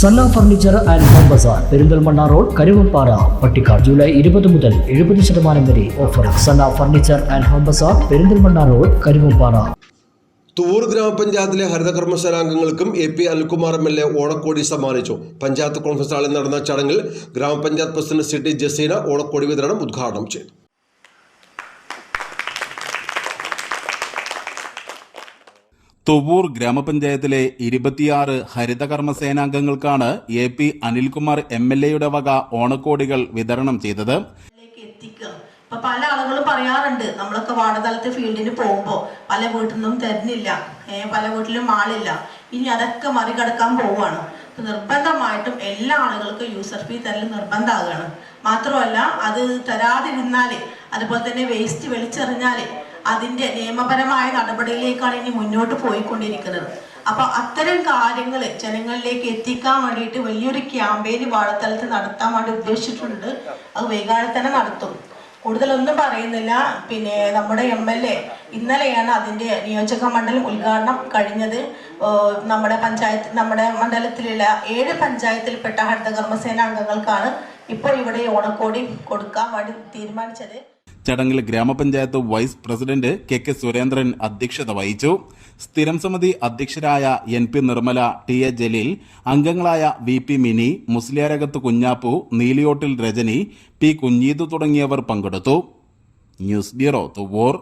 Sanna furniture and home bazaar Perinthalmanna road Karuvappara Pattikkad July ഇരുപത് മുതൽ എഴുപത് ശതമാനം വരെ offer Sanna furniture and home bazaar Perinthalmanna road Karuvappara Thuvur ഗ്രാമപഞ്ചായത്തിലെ ഹരിതകർമ്മസേനാംഗങ്ങൾക്കും A P Anilkumar M L A ഓണക്കോടി സമ്മാനിച്ചു. Panchayat conference ഹാളിൽ നടന്ന ചടങ്ങിൽ ഗ്രാമപഞ്ചായത്ത് പ്രസിഡന്റ് സി ടി ജസീന ഓണക്കോടി വിതരണം ഉദ്ഘാടനം ചെയ്തു. തുവൂർ ഗ്രാമപഞ്ചായത്തിലെ ഇരുപത്തിയാറ് ഹരിതകർമ്മ സേനാംഗങ്ങൾക്കാണ് A P Anilkumar M L എയുടെ വക ഓണക്കോടികൾ വിതരണം ചെയ്തത്. ഇപ്പൊ പല ആളുകളും പറയാറുണ്ട് നമ്മളൊക്കെ വാർഡ് തലത്ത് ഫീൽഡിന് പോകുമ്പോ പല വീട്ടിൽ നിന്നും തരുന്നില്ല പല വീട്ടിലും ആളില്ല. ഇനി അതൊക്കെ മറികടക്കാൻ പോവുകയാണ്. നിർബന്ധമായിട്ടും എല്ലാ ആളുകൾക്കും യൂസർ ഫീ തരൽ നിർബന്ധമാകുകയാണ് മാത്രമല്ല അത് തരാതിരുന്നാൽ അതുപോലെ തന്നെ വേസ്റ്റ് വെളിച്ചെറിഞ്ഞാൽ അതിന്റെ നിയമപരമായ നടപടിയിലേക്കാണ് ഇനി മുന്നോട്ട് പോയിക്കൊണ്ടിരിക്കുന്നത്. അപ്പൊ അത്തരം കാര്യങ്ങൾ ജനങ്ങളിലേക്ക് എത്തിക്കാൻ വേണ്ടിയിട്ട് വലിയൊരു ക്യാമ്പയിൻ വാഴത്തലത്ത് നടത്താൻ വേണ്ടി ഉദ്ദേശിച്ചിട്ടുണ്ട്. അത് വൈകാതെ തന്നെ നടത്തും. കൂടുതലൊന്നും പറയുന്നില്ല. പിന്നെ നമ്മുടെ എം എൽ എ ഇന്നലെയാണ് അതിന്റെ നിയോജക മണ്ഡലം ഉദ്ഘാടനം കഴിഞ്ഞത്. നമ്മുടെ പഞ്ചായത്ത് നമ്മുടെ മണ്ഡലത്തിലുള്ള ഏഴ് പഞ്ചായത്തിൽപ്പെട്ട ഹരിതകർമ്മസേന അംഗങ്ങൾക്കാണ് ഇപ്പോൾ ഇവിടെ ഓണക്കോടി കൊടുക്കാൻ വേണ്ടി തീരുമാനിച്ചത്. ചടങ്ങിൽ ഗ്രാമപഞ്ചായത്ത് vice president K K Surendran അധ്യക്ഷത വഹിച്ചു. സ്ഥിരം സമിതി അധ്യക്ഷരായ N P Nirmala T A Jaleel അംഗങ്ങളായ V P Mini Musliyarakath Kunhappu Neeliyottil Rajani P Kunheethu തുടങ്ങിയവർ പങ്കെടുത്തു. News bureau Thuvur.